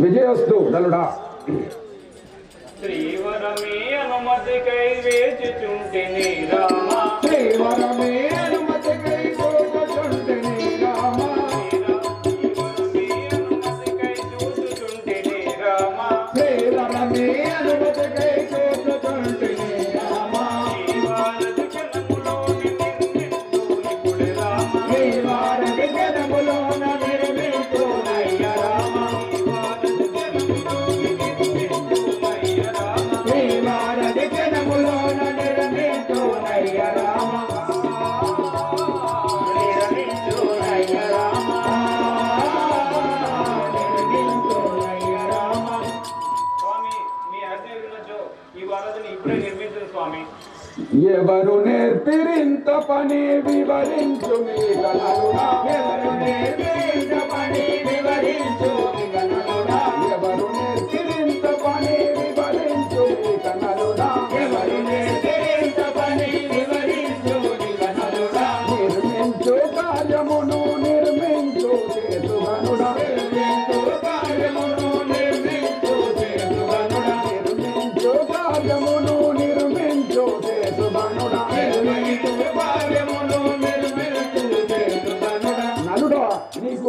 విజయస్తు దలుడా శ్రీవరమే అనుమతికై వేచుచుంటిని రామా. శ్రీవరమే అనుమతికై కోరుచుంటిని రామా. శ్రీవరమే రామా. ఎవరు నేర్పిరింత పని వివరించు మీ కలరు ఎవరు నేర్పిరింత పని వివరించు మీ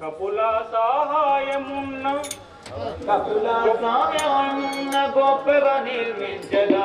కపుల సహాయమున్న కపుల సహాయమున్న గొప్పగా నిర్మించగా.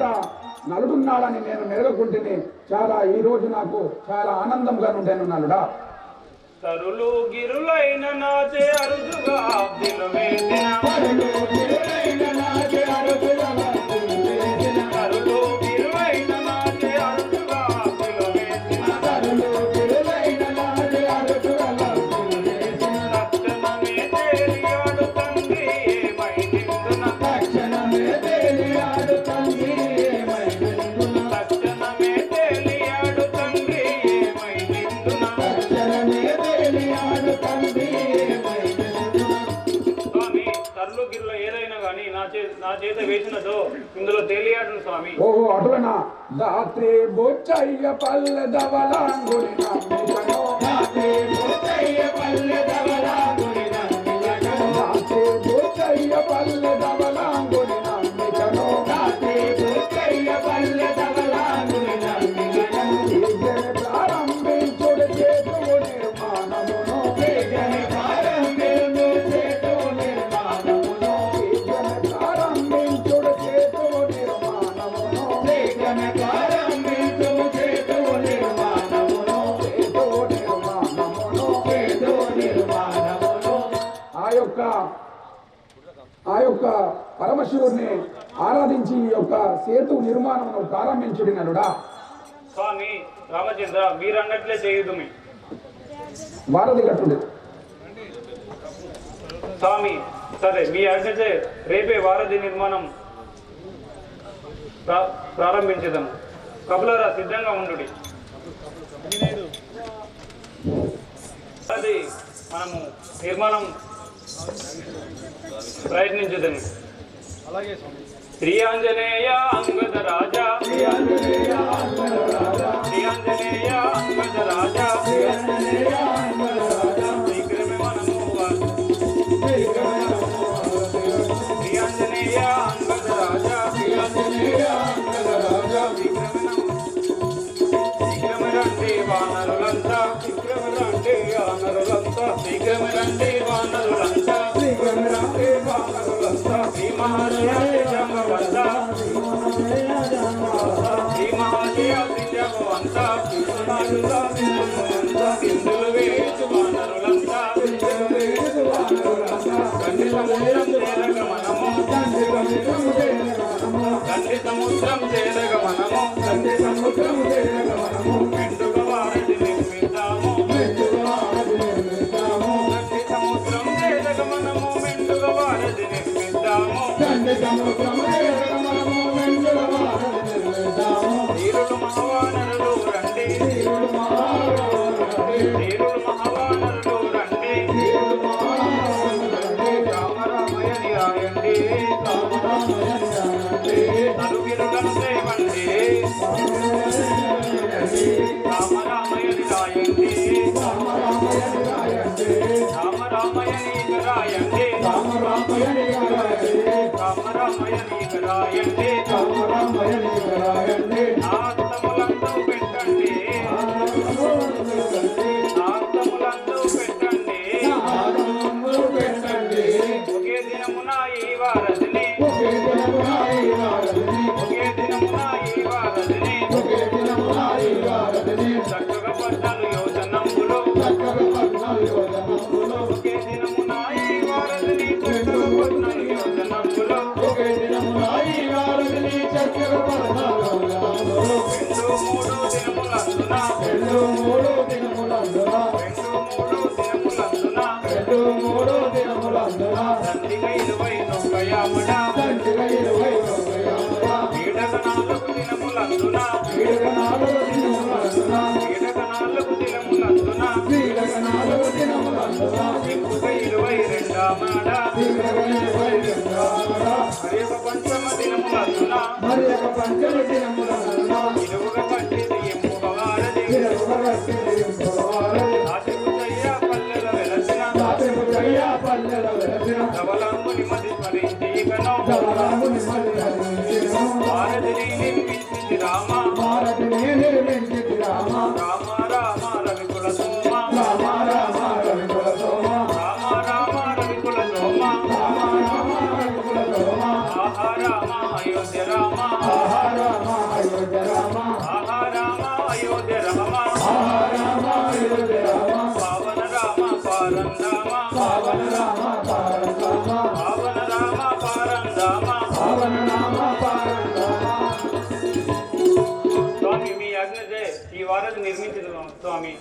అంతా నలుగున్నాడని నేను మేలుకుంటుని చాలా ఈ రోజు నాకు చాలా ఆనందంగా ఉండేను నలుడా. తరులు గిరులైన నాచే అరుదుగా చేత వేసినదో ఇందులో తేలియాడు స్వామి. ఓహో అటువనా బొచ్చయ్య పరమశివుణ్ణి ఆరాధించి ఈ యొక్క సేతు నిర్మాణమును ప్రారంభించుడి నలుడా. స్వామి రామచంద్ర మీరన్నట్లే చేయుదుమి వారధి కట్టుడు. స్వామి సరే మీ ఆజ్ఞచే రేపే వారధి నిర్మాణం ప్రా- ప్రారంభించదము. కబులరా సిద్ధంగా ఉండు అది మనము నిర్మాణం ప్రయత్నించదము. శ్రీ ఆంజనేయ అంగద రాజా శ్రీ ఆంజనేయ అంగద రాజా శీఘ్రమే మనము శ్రీ ఆంజనేయ అంగద రాజా శీఘ్రమరండి వానరులంతా శీఘ్రమరండి వానరులంతా శీఘ్రమరండి వానరులంతా జగవంత సింధులు వానరులంతా సముద్రం చేరగ మనము కంది సముద్రం చేరగ మనము మెండుగ నిర్మిద్దాము సముద్రం చేరగ మనము మెండుగ నిర్మిద్దాము దినములందున దండిగా ఇరవై నొక్కయామడ పీడక నాలుగు దినములందున పీడక నాలుగు దినములందున ఇంకొక ఇరవై రెండామడ మరి ఒక పంచమ దినములందున మరి ఒక పంచమ వారధిని నిర్మించింది రామ. భారతిని నిర్మించితి రామ. రామ రామ రవికుల సోమ. రామ రామ రవికుల సోమ. రామ రామ రవికుల సోమ. రామ రామ రవికుల సోమ. ఆహా రామ అయోధ్య రామ. ఆహా రామ అయోధ్య రామ. ఆహా రామ అయోధ్య రామ. స్వామి మీ ఆజ్ఞ